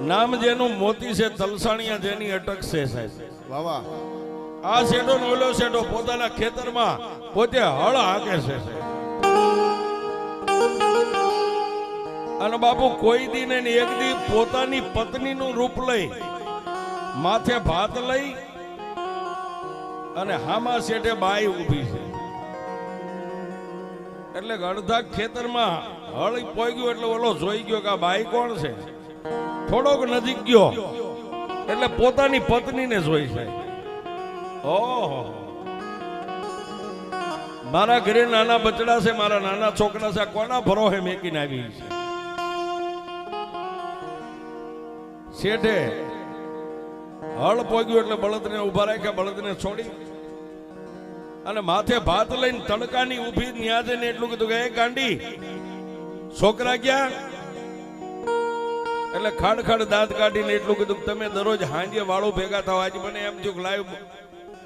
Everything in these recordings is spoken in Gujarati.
નામ જેનું મોતી છે તલસાણિયા જેની અટક છે સાહેબ. વાહ વાહ. આ શેઠો નો ઓલો શેઠો પોતાના ખેતરમાં પોતે હળ હાકે છે અને બાપુ કોઈ દી ને એક દી પોતાની પત્નીનું રૂપ લઈ માથે ભાત લઈ અને હામા શેઠે બાઈ ઊભી છે. એટલે અડધા ખેતરમાં હળ પોઈ ગયો એટલે ઓલો જોઈ ગયો કે આ બાઈ કોણ છે? થોડોક નજીક ગયો. એટલે પોતાની પત્નીને જોઈ છે. મારા ઘરે નાના બચડા છે, મારા નાના છોકરા છે કોના ભરોહે મેકીને આવી છે? શેઠે હળ પોગ્યું એટલે બળદને ઊભા રાખ્યા, બળદને છોડી. અને માથે ભાત લઈને તડકાની ઊભી ન્યાજે જઈને એટલું કીધું કે, એ ગાંડી, છોકરા ક્યાં એટલે ખાડ ખાડ દાંત કાઢીને એટલું કીધું તમે દરરોજ હાંજે વાળો ભેગા થાવ. આજે મને એમ કે લાઈવ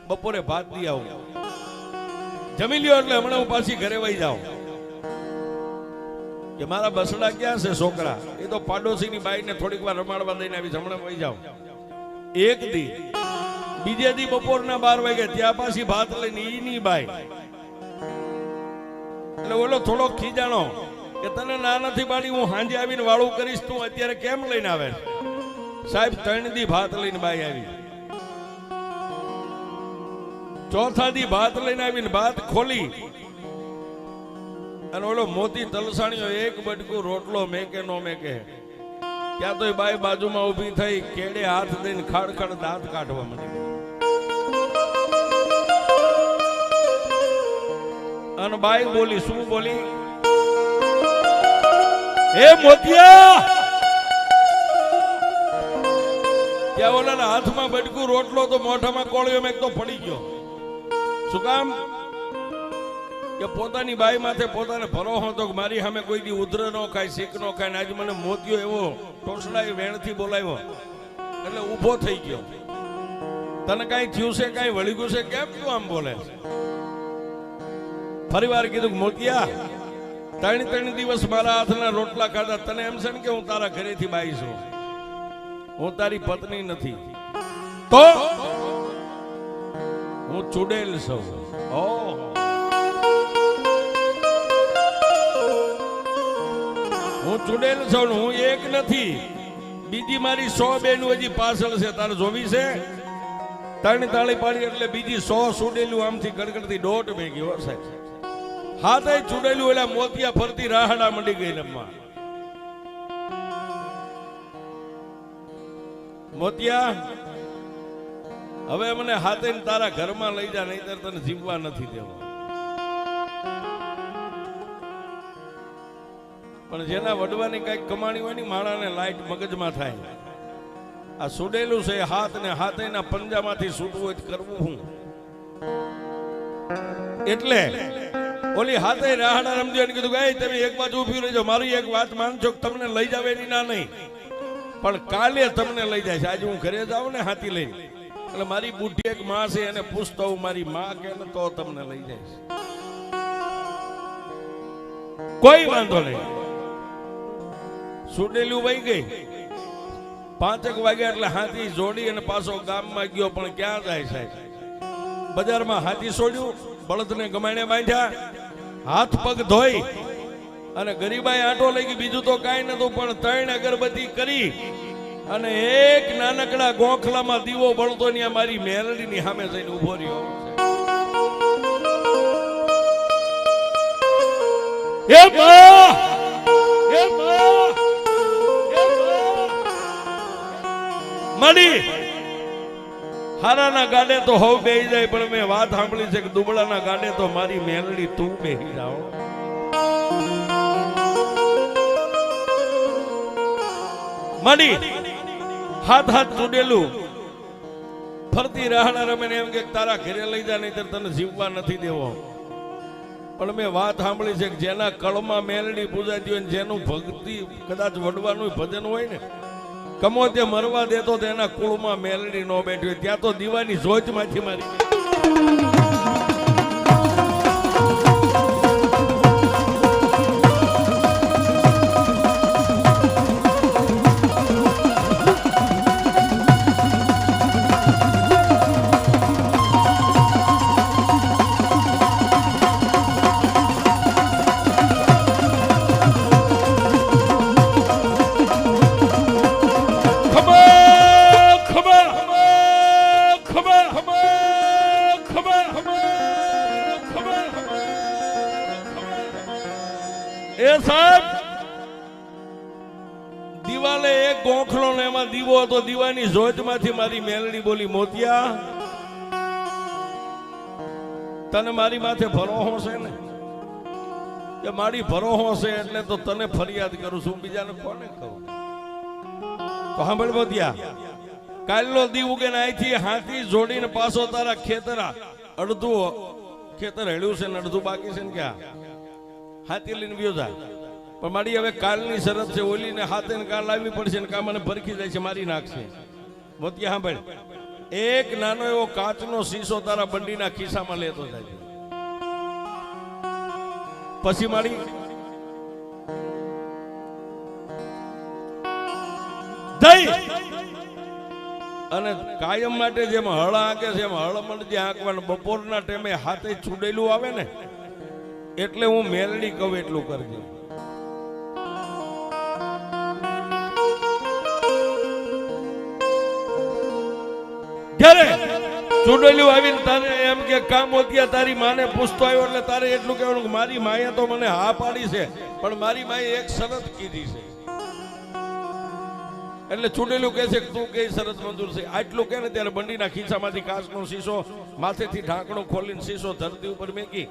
બપોરે ભાત દી આવું. જમી લ્યો એટલે હમણાં હું પાછી ઘરે વહી જાઉં. કે મારા બસડા ક્યાં છે છોકરા? એ તો પાડોશીની બાઈને થોડીક વાર રમાડવા દઈને આવી હમણાં વહી જાઉં. એક દી. બીજે દી બપોરના બાર વાગે ત્યાં પાછી ભાત લઈને ઈની બાઈ. એટલે ઓલો થોડો ખીજાણો. કે તને ના નથી પાડી હું હાંજે આવીને વાળું કરીશ, તું અત્યારે કેમ લઈને આવે? સાહેબ, ત્રણ દી ભાત લઈને બાઈ આવી. ચોથા દી ભાત લઈને આવીને ભાત ખોલી. અને ઓલો મોતી તલસાણીઓ એક બટકું રોટલો મેકે, નો મેકે. ત્યાં તો બાઈ બાજુમાં ઊભી થઈ, કેડે હાથ દઈને ખાડખડ ખાડ દાંત કાઢવા માંડી. અને બાઈ બોલી, શું બોલી? હે મોતિયા! ત્યાં ઓલાના હાથમાં બટકું રોટલો તો મોઢામાં કોળિયો મેં તો પડી ગયો. શું કામ? કે પોતાની બાઈ માથે પોતાને ભરોસો હતો કે મારી સામે કોઈ દી ઉધર નો ખાય શીખ નો ખાય, ને આજે મને મોતિયો એવો ટોસડાઈ વેણથી બોલાવ્યો. એટલે ઊભો થઈ ગયો. તને કાંઈ થયું છે, કાંઈ વળી ગયું છે? કેમ તું આમ બોલે? ફરી વાર કીધું મોતિયા ત્રણ ત્રણ દિવસ મારા હાથના રોટલા ખાધા. તને એમ છે ને કે હું તારા ઘરેથી બાઈ છું. હું તારી પત્ની નથી. તો? હું ચુડેલ છું. ઓ હું ચુડેલ છું હું એક નથી. બીજી મારી સો બેન હજી પાછળ છે. તારે જોવી છે? ત્રણ તાળી પાડી એટલે બીજી સો સુડેલું આમથી ગડગડતી દોઢ મેં ગયો સાહેબ. હાથે ચુડેલું એટલે મોતિયા ફરતી રાહડા મંડી ગઈ રમવા મોતિયા, હવે મને હાથે ને તારા ઘરમાં લઈ જા, નહીતર તને જીવવા નથી દેવા. પણ જેના વડવાની કંઈક કમાણી હોય ને માળાને લાઈટ મગજમાં થાય. આ સુડેલું છે હાથ ને હાથેના પંજામાંથી છૂટવું કરવું હું? એટલે ઓલી હાથે રાહણા રમજો એને કીધું ગાય તમે એક બાજુ ઊભી રહેજો, મારી એક વાત માનજો તમને લઈ જાવ એની ના નહીં. પણ કાલે તમને લઈ જાય છે. આજે હું ઘરે જાઉં ને હાથી લઈને. એટલે મારી બુઢી એક માં છે, એને પૂછતો હું મારી માં કે તો તમને લઈ જાય કોઈ વાંધો નહીં. સુડેલું વહી ગઈ. પાંચેક વાગ્યા એટલે હાથી જોડી અને પાછો ગામમાં ગયો, પણ ક્યાં જાય સાહેબ? બજારમાં હાથી છોડ્યું બળદને ગમાણે બાંધ્યા. હાથ પગ ધોઈ અને ગરીબાઈ આટો લઈ ગઈ બીજું તો કાંઈ નતું પણ ત્રણ અગરબત્તી કરી અને એક નાનકડા ગોખલામાં દીવો બળતો ને મારી મેરડીની સામે જઈને ઊભો રહ્યો હે બા! હે બા! મળી હારાના ગાડે તો હવ બે જાય, પણ મેં વાત સાંભળી છે કે દુબળાના ગાડે તો મારી મેલડી તું બે જાઓ. મળી હાથ હાથ ચૂડેલું. ફરતી રાહણા રમે ને એમ કે તારા ઘરે લઈ જા નહીં તને જીવવા નથી દેવો. પણ મેં વાત સાંભળી છે કે જેના કળમાં મેલડી પૂજાતી હોય જેનું ભક્તિ કદાચ વડવાનું ભજન હોય ને કમો તે મરવા દેતો તો એના કુળમાં મેલડી નો બેઠી ત્યાં તો દીવાની જોજમાંથી મારી. જોતમાંથી મારી મેલડી બોલી, મોતિયા, તને મારી માથે ભરોહો છે ને? કે મારી ભરોહો છે એટલે તો તને ફરિયાદ કરું છું. બીજાને કોને કહું? તો સાંભળ મોતિયા, કાલનો દી ઉગે ને અહીંથી હાથી જોડીને પાછો તારા ખેતરા, અડધું ખેતર હેડ્યું છે ને અડધું બાકી છે ને ક્યાં? હાથી લઈને વ્યો જાય પણ મારી હવે કાલની શરત છે, ઓલીને હાથે કાલ લાવવી પડશે ને કામ મને ભરખી જાય છે, મારી નાખશે. મોતિયા સાંભળ. એક નાનો એવો કાચનો શીશો તારા બંડીના ખિસ્સામાં લેતો જાય પછી મારી અને કાયમ માટે જેમ હળ આંકે છે એમ હળમણ જે આંકવાનું બપોરના ટાઈમે હાથે છુડેલું આવે ને, એટલે હું મેલડી કહું એટલું કરજે. જ્યારે ચૂંટણીઓ આવીને તારે એમ કે કામ હોતિયા તારી માને પૂછતો આવ્યો એટલે તારે એટલું કહેવાનું કે મારી માએ તો મને હા પાડી છે, પણ મારી માએ એક શરત કીધી છે. એટલે ચૂંટેલું કહે છે કે તું કઈ શરત મંજૂર છે. આટલું કે ને ત્યારે બંડીના ખીસામાંથી કાચનો શીશો, માથેથી ઢાંકણો ખોલીને શીશો ધરતી ઉપર મેકી.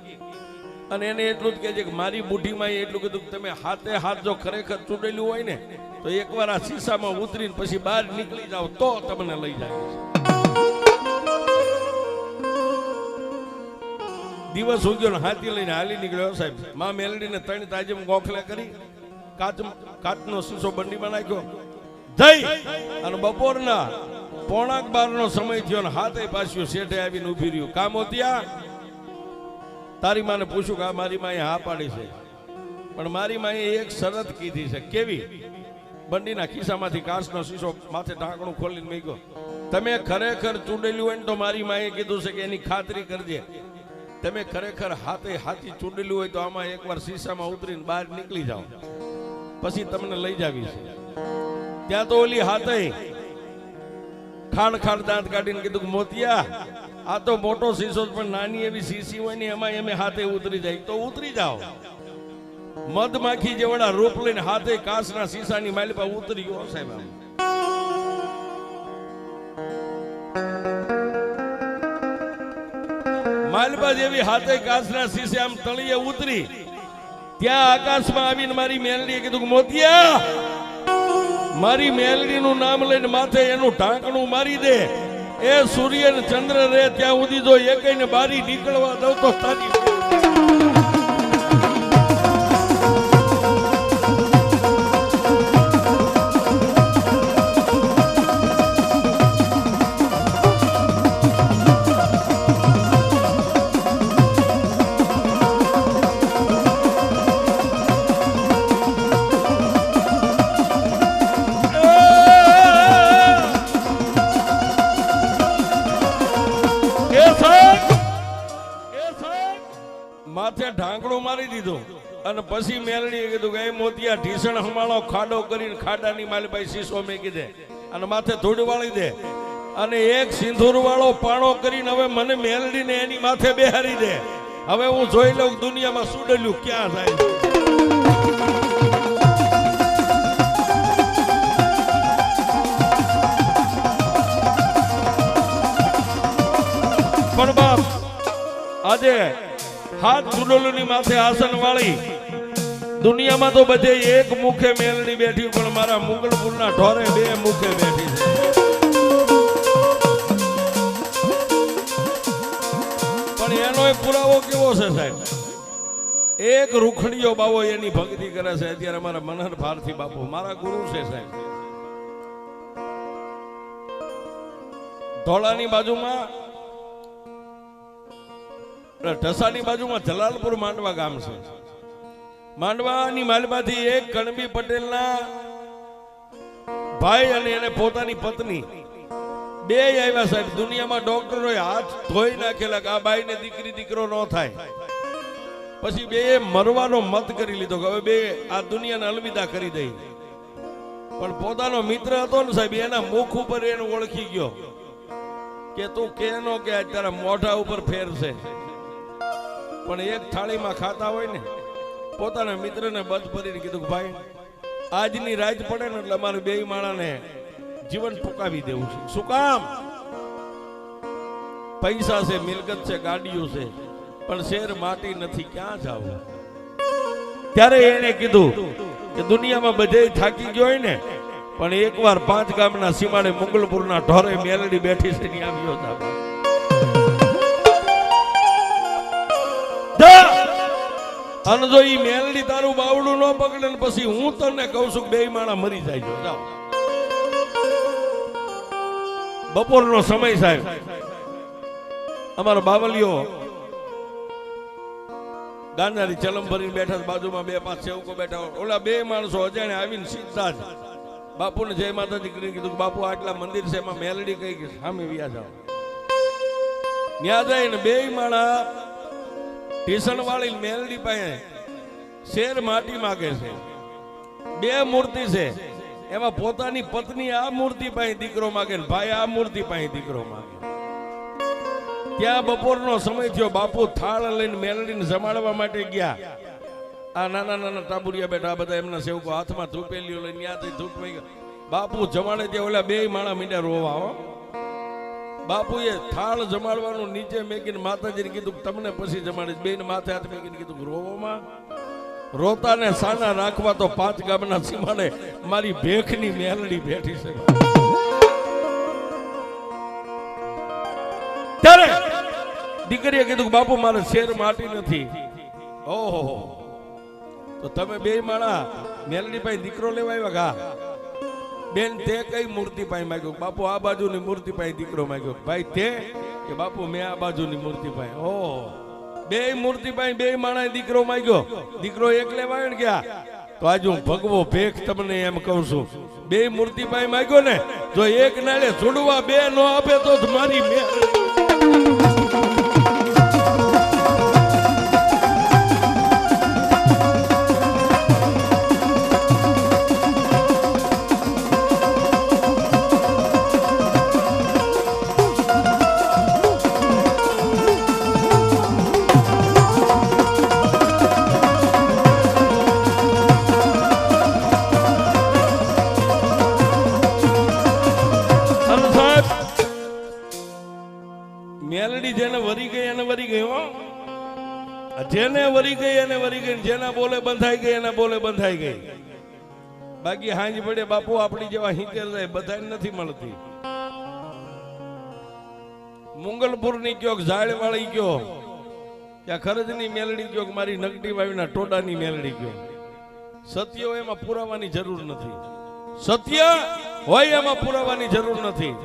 અને એને એટલું જ કહે છે કે મારી બુઢીમાં એટલું કીધું કે તમે હાથે હાથ જો ખરેખર ચૂંટેલું હોય ને, તો એકવાર આ શીશામાં ઉતરીને પછી બહાર નીકળી જાઓ તો તમને લઈ જાય. છે દિવસ ઉગ્યો ને હાથી લઈને હાલી નીકળ્યો સાહેબ. માં મેલડીને ત્રણ તાજમ ગોખલે કરી, કાચ કાચનો શીશો બંડીમાં નાખ્યો. જઈ અને બપોરના પોણાક બાર નો સમય થયો ને હાથે પાછું શેઠે આવીને ઊભી રહ્યું. કામ હોતિયા? તારી માને પૂછ્યું કે આ મારી માએ હા પાડી છે. પણ મારી માએ એક શરત કીધી છે. કેવી? બંડીના ખિસ્સામાંથી કાચનો શીશો માથે ઢાંકણું ખોલીને મૂક્યો. તમે ખરેખર ચૂડેલું હોય ને તો મારી માએ કીધું છે કે એની ખાતરી કરજે. તમે ખરેખર હાથે હાથી ચૂંટેલું હોય તો આમાં એકવાર શીશામાં ઉતરીને બહાર નીકળી જાઓ. પછી તમને લઈ જાવી છે. ત્યાં તો ઓલી હાથે ખાણ ખાણ દાંત કાઢીને કીધું કે, મોતિયા, આ તો મોટો શીશો પણ નાની એવી શીશી હોય ને એમાં એમે હાથે ઉતરી જાય. તો ઉતરી જાઓ. મધમાખી જેવડા રૂપ લઈને હાથે કાચના શીશાની માલિપા ઉતરી ગયો, સાહેબ. માલબા જેવી હાથે કાચના શીશે આમ તળીએ ઉતરી. ત્યાં આકાશમાં આવીને મારી મેલડીએ કીધું મોતિયા, મારી મેલડીનું નામ લઈને માથે એનું ઢાંકણું મારી દે. એ સૂર્ય ને ચંદ્ર રે, ત્યાં સુધી જો એકઈને બારી નીકળવા દઉં તો તારી માથે ઢાંકણું મારી દીધું. અને પછી મેલણીએ કીધું કે, એ મોતિયા, ઢીસણ હમાળો, ખાડો કરીને ખાડાની માલભાઈ શીશો મેકી દે અને માથે ધૂળ વાળી દે. અને એક સિંદૂર વાળો પાણો કરીને હવે મને મેલડીને એની માથે બેહારી દે. હવે હું જોઈ લઉં દુનિયામાં દુનિયામાં સુડેલું ક્યાં થાય. પણ બાપ, આજે હાથ ચુડોલુની માથે આસન વાળી. દુનિયામાં તો બધે એક મુખે મેલડી બેઠી, પણ મારા મુગલપુરના ઢોરે બે મુખે બેઠી છે. પણ એનો પુરાવો કેવો છે સાહેબ? એક રૂખડીયો બાવો એની ભક્તિ કરે છે. અત્યારે મારા મનહર ભારતી બાપુ, મારા ગુરુ છે સાહેબ. ધોળાની બાજુમાં ઢસાની બાજુમાં જલાલપુર માંડવા ગામ છે. માંડવાની માલમાંથી એક કણબી પટેલના ભાઈ અને એને પોતાની પત્ની. બે આવ્યા સાહેબ, દુનિયામાં ડોક્ટરો હાથ ધોઈ નાખેલા કે આ બાઈને દીકરી દીકરો ન થાય. પછી બે મરવાનો મત કરી લીધો કે હવે બે આ દુનિયાને અલવિદા કરી દઈ. પણ પોતાનો મિત્ર હતો ને સાહેબ, એના મુખ ઉપર એને ઓળખી ગયો. કે તું કે નો કે તારા મોઢા ઉપર ફેર છે પણ એક થાળીમાં ખાતા હોય ને, પોતાના મિત્રને બધ ભરીને કીધું કે ભાઈ, આજની રાત પડે ને એટલે અમારે બે માણાને જીવન ટૂંકાવી દેવું છે. શું કામ? પૈસા છે, મિલકત છે, ગાડીઓ છે, પણ શેર માટી નથી, ક્યાં જાવ? ત્યારે એને કીધું કે દુનિયામાં બધે થાકી ગયો હોય ને, પણ એકવાર પાંચ ગામના સીમાડે મુગલપુરના ઢોરે મેલડી બેઠી છે, ત્યાં આવ્યો હતા અને જો ઈ મેલડી તારું બાવડું ન પકડે ને પછી હું તને કહું છું બે માણા મરી જાય જાઓ. બપોરનો સમય સાહેબ. અમારો બાવલીઓ ગાંધારી ચલમ ભરીને બેઠા બાજુમાં બે પાંચ સેવકો બેઠા હોય. ઓલા બે માણસો અજાણે આવીને સીધા જ બાપુને જય માતાજી કરીને કીધું બાપુ આટલા મંદિર છે, એમાં મેલડી કઈ સામે વ્યા જાઓ ન્યા જઈને બે માણા ટીસણ વાળી મેલડી પાસે શેર માટી માગે છે. બે મૂર્તિ છે. એમાં પોતાની પત્ની આ મૂર્તિ પાસે દીકરો માગે ભાઈ આ મૂર્તિ પાસે દીકરો માગે. ત્યાં બપોરનો સમય થયો. બાપુ થાળ લઈને મેલડીને જમાડવા માટે ગયા. આ નાના નાના ટાબુરિયા બેઠા બધા એમના સેવકો હાથમાં ધૂપેલીઓ લઈને ત્યાંથી ધૂપ બાપુ જમાડે ત્યાં ઓલા બે માણા મીંડા રોવા, હો. બાપુએ થાળ જમાડવાનું નીચે મેકીને માતાજીને કીધું તમને પછી જમાડીશ. બેન માથે હાથ મેકીને કીધું રોવામાં રોતાને સાના રાખવા તો પાંચ ગામના સીમાડે મારી ભેખની મેલડી બેઠી છે. ત્યારે દીકરીએ કીધું બાપુ, મારે શેર માટી નથી. ઓહો. તો તમે બે માણા મેલડી ભાઈ દીકરો લેવા આવ્યા કા? બેન, તે કઈ મૂર્તિ પાસે માંગ્યો? બાપુ, આ બાજુની મૂર્તિ પાસે દીકરો માંગ્યો. ભાઈ, તે કે બાપુ, મેં આ બાજુની મૂર્તિ પાસે ઓ, બે મૂર્તિ પાસે બે માણા દીકરો માંગ્યો. દીકરો એકલે વાયણ ગયા. તો આજ હું ભગવો ભેખ તમને એમ કહું છું. બે મૂર્તિ પાસે માંગ્યો ને, જો એક નાળે છોડવા બે નો આપે તો જ મારી મેં જેના બોલે બંધાઈ ગઈ, એના બોલે બંધાઈ ગઈ. બાકી હાંજ પડે, બાપુ આપણી જેવા હિતેલ રહે બધા નથી મળતી. મુંગલપુરની કયો ઝાડ વાળી કયો ત્યાં ખરજની મેલડી કયો મારી નગટી વાવીના ટોડાની મેલડી કયો. સત્ય એમાં પુરાવાની જરૂર નથી. સત્ય હોય એમાં પુરાવાની જરૂર નથી.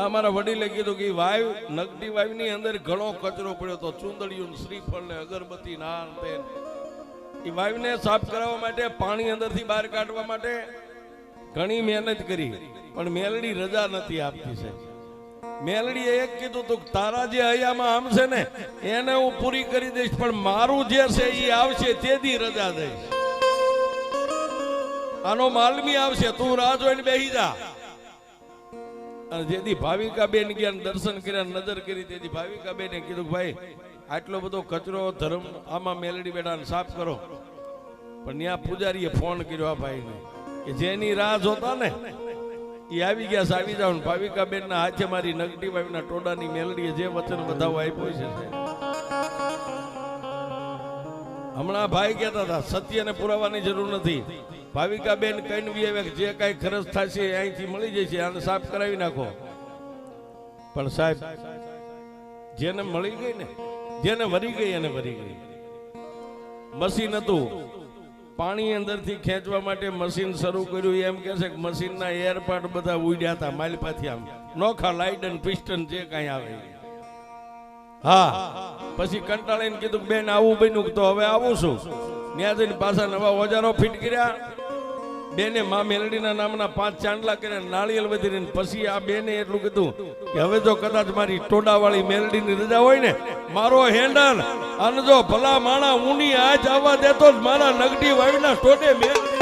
આ મારા વડીલે કીધું કે વાયુ નગટી વાયુની અંદર ઘણો કચરો પડ્યો તો ચુંદડીયું શ્રીફળ ને અગરબત્તી ના તે એ વાયુને સાફ કરાવવા માટે, પાણી અંદરથી બહાર કાઢવા માટે ઘણી મહેનત કરી, પણ મેલડી રજા નથી આપતી છે મેલડીએ એક કીધું તું તારા જે હૈયામાં આમ છે ને, એને હું પૂરી કરી દઈશ, પણ મારું જે છે એ આવશે તેથી રજા દઈશ. આનો માલમી આવશે, તું રાહ જોઈને બેહી જા. અને જેથી ભાવિકાબેન ગયા દર્શન કર્યા નજર કરી, તેથી ભાવિકાબેને કીધું ભાઈ, આટલો બધો કચરો, ધર્મ, આમાં મેલડી બેઠા સાફ કરો. પણ ત્યાં પૂજારીએ ફોન કર્યો આ ભાઈને કે જેની રાહ જોતા ને એ આવી ગયા આવી જાવ ભાવિકા બેન ના હાથે મારી નગટી વાવીના ટોડાની મેલડીએ જે વચન બધાવો આપ્યો છે હમણાં ભાઈ કહેતા હતા, સત્યને પુરાવાની જરૂર નથી. ભાવિકા બેન કઈ આવે જે કાંઈ ખર્ચ થશે અહીંથી મળી જશે, આને સાફ કરાવી નાખો. પણ સાહેબ, જેને મળી ગઈ ને, જેને વરી ગઈ એને વરી ગઈ. મશીન હતું. પાણી અંદરથી ખેંચવા માટે મશીન શરૂ કર્યું. એમ કે છે કે મશીનના એરપાર્ટ બધા ઉડ્યા હતા માલપાથી આમ. નોખા લાઇટ અને પિસ્ટન, જે કાંઈ આવે. હા. પછી કંટાળીને કીધું, બેન, આવું બન્યું તો હવે આવું છું ત્યાં પાછા નવા ઓજારો ફિટ કર્યા. બેને મા મેલડીના નામના પાંચ ચાંદલા કર્યા નાળિયેર વધીને પછી આ બેને એટલું કીધું કે હવે જો કદાચ મારી ટોડાવાળી મેલડીની રજા હોય ને, મારો હેન્ડલ અને જો ભલા માણા ઊની આજ આવવા દેતો જ મારા નગડી વાવીના ટોડે મેલડી